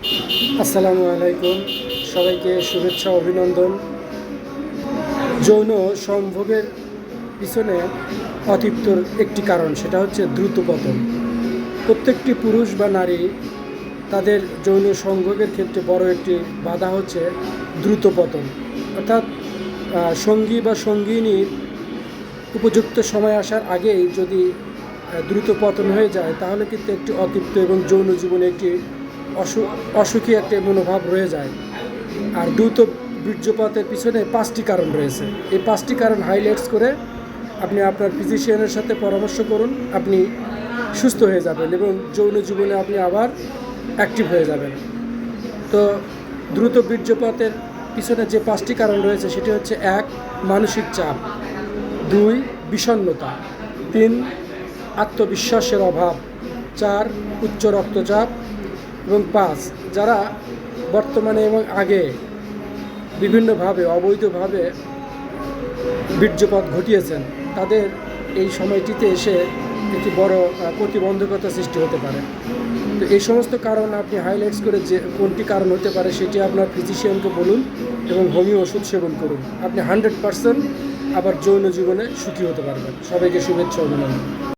আসসালামু আলাইকুম। সবাইকে শুভেচ্ছা, অভিনন্দন। যৌন সম্ভোগের পিছনে অতিপ্তর একটি কারণ, সেটা হচ্ছে দ্রুত পতন প্রত্যেকটি পুরুষ বা নারী তাদের যৌন সংভোগের ক্ষেত্রে বড় একটি বাধা হচ্ছে দ্রুত পতন অর্থাৎ সঙ্গী বা সঙ্গিনীর উপযুক্ত সময় আসার আগেই যদি দ্রুত পতন হয়ে যায়, তাহলে কিন্তু একটি অতৃপ্ত এবং যৌন জীবনে একটি অসুখী একটা মনোভাব রয়ে যায়। আর দ্রুত বীর্যপাতের পিছনে পাঁচটি কারণ রয়েছে। এই পাঁচটি কারণ হাইলাইটস করে আপনি আপনার ফিজিশিয়ানের সাথে পরামর্শ করুন, আপনি সুস্থ হয়ে যাবেন এবং যৌন জীবনে আপনি আবার অ্যাক্টিভ হয়ে যাবেন। তো দ্রুত বীর্যপাতের পিছনে যে পাঁচটি কারণ রয়েছে, সেটি হচ্ছে এক, মানসিক চাপ। দুই, বিষণ্ণতা। তিন, আত্মবিশ্বাসের অভাব। চার, উচ্চ রক্তচাপ। এবং পাঁচ, যারা বর্তমানে এবং আগে বিভিন্নভাবে, অবৈধভাবে বীর্যপাত ঘটিয়েছেন, তাদের এই সময়টিতে এসে একটি বড় প্রতিবন্ধকতা সৃষ্টি হতে পারে। তো এই সমস্ত কারণ আপনি হাইলাইটস করে যে কোনটি কারণ হতে পারে সেটি আপনার ফিজিশিয়ানকে বলুন এবং হোমিও ওষুধ সেবন করুন। আপনি হান্ড্রেড পারসেন্ট আবার যৌন জীবনে সুখী হতে পারবেন। সবাইকে শুভেচ্ছা, অভিনন্দন।